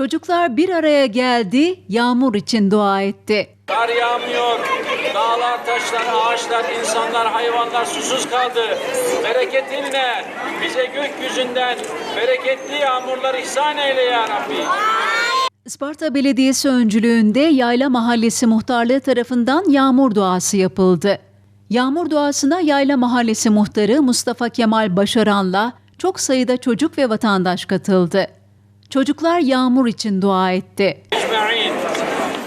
Çocuklar bir araya geldi, yağmur için dua etti. Kar yağmıyor. Dağlar, taşlar, ağaçlar, insanlar, hayvanlar susuz kaldı. Bereketinle bize gökyüzünden bereketli yağmurlar ihsan eyle ya Rabbi. Isparta Belediyesi öncülüğünde Yayla Mahallesi Muhtarlığı tarafından yağmur duası yapıldı. Yağmur duasına Yayla Mahallesi Muhtarı Mustafa Kemal Başaran'la çok sayıda çocuk ve vatandaş katıldı. Çocuklar yağmur için dua etti.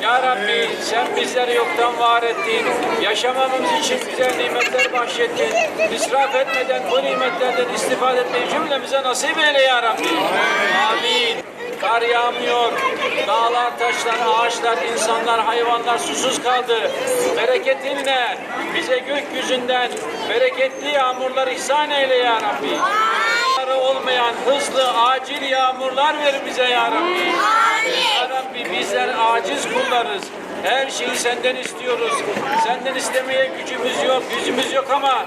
Ya Rabbi sen bizleri yoktan var ettin. Yaşamamız için güzel nimetler bahşettin. İsraf etmeden bu nimetlerden istifade etmeyi cümlemize nasip eyle ya Rabbi. Amin. Kar yağmıyor. Dağlar, taşlar, ağaçlar, insanlar, hayvanlar susuz kaldı. Bereketinle bize gökyüzünden bereketli yağmurlar ihsan eyle ya Rabbi. Yağmurları olmayan hızlı, acil yağmurlar ver bize ya Rabbi. Ya Rabbi bizler aciz kullarız. Her şeyi senden istiyoruz. Senden istemeye gücümüz yok, gücümüz yok ama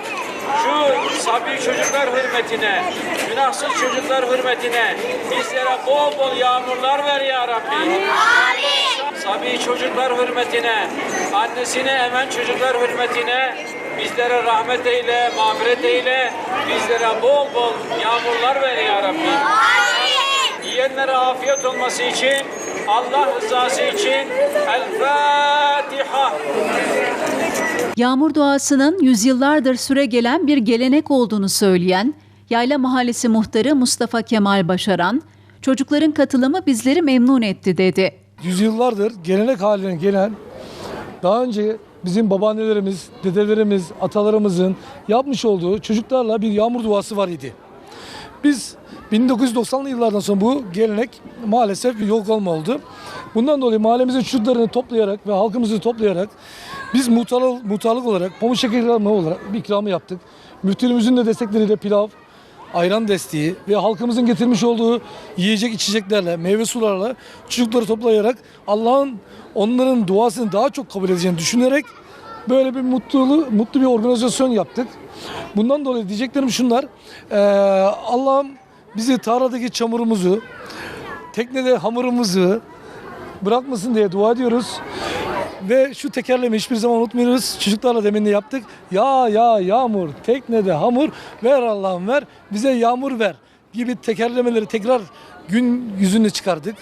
şu sabi çocuklar hürmetine, günahsız çocuklar hürmetine bizlere bol bol yağmurlar ver ya Rabbi. Sabi çocuklar hürmetine, annesine emen çocuklar hürmetine bizlere rahmet eyle, mağfiret eyle, bizlere bol bol yağmurlar ver ya Rabbi. Yiyenlere afiyet olması için, Allah rızası için El Fatiha. Yağmur duasının yüzyıllardır süre gelen bir gelenek olduğunu söyleyen Yayla Mahallesi Muhtarı Mustafa Kemal Başaran, çocukların katılımı bizleri memnun etti dedi. yüzyıllardır gelenek haline gelen daha önce bizim babaannelerimiz, dedelerimiz, atalarımızın yapmış olduğu çocuklarla bir yağmur duası var idi. Biz 1990'lı yıllardan sonra bu gelenek maalesef yok olma oldu. Bundan dolayı mahallemizin çocuklarını toplayarak ve halkımızı toplayarak biz muhtarlık, muhtarlık olarak pamuk şeker ikramı olarak bir ikramı yaptık. Müftülüğümüzün de destekleriyle pilav, ayran desteği ve halkımızın getirmiş olduğu yiyecek içeceklerle, meyve sularla çocukları toplayarak Allah'ın onların duasını daha çok kabul edeceğini düşünerek böyle bir mutluluğu, mutlu bir organizasyon yaptık. Bundan dolayı diyeceklerim şunlar. Eee, Allah'ım bizi tarladaki çamurumuzu, teknede hamurumuzu bırakmasın diye dua ediyoruz. Ve şu tekerleme hiçbir zaman unutmuyoruz. Çocuklarla demin de yaptık. Ya ya yağmur, teknede hamur, ver Allah'ım ver, bize yağmur ver gibi tekerlemeleri tekrar gün yüzüne çıkardık.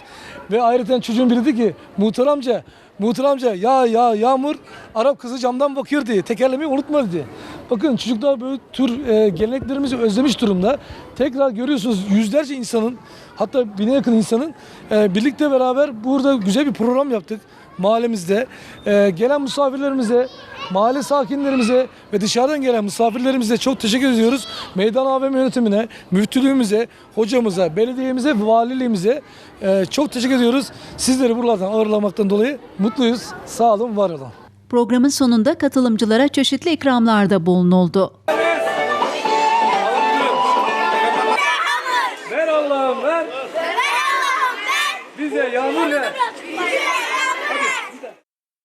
Ve ayrıca çocuğun biri dedi ki muhtar amca, muhtar amca ya ya yağmur Arap kızı camdan bakıyor diye tekerlemeyi unutma dedi. Bakın çocuklar böyle tür e, geleneklerimizi özlemiş durumda. Tekrar görüyorsunuz yüzlerce insanın hatta bine yakın insanın e, birlikte beraber burada güzel bir program yaptık mahallemizde. E, gelen misafirlerimize, mahalle sakinlerimize ve dışarıdan gelen misafirlerimize çok teşekkür ediyoruz. Meydan AVM yönetimine, müftülüğümüze, hocamıza, belediyemize valiliğimize e, çok teşekkür ediyoruz. Sizleri buralardan ağırlamaktan dolayı mutluyuz. Sağ olun, var olun. Programın sonunda katılımcılara çeşitli ikramlarda bulunuldu. Ver Allah'ım ver. Bize yağmur ver.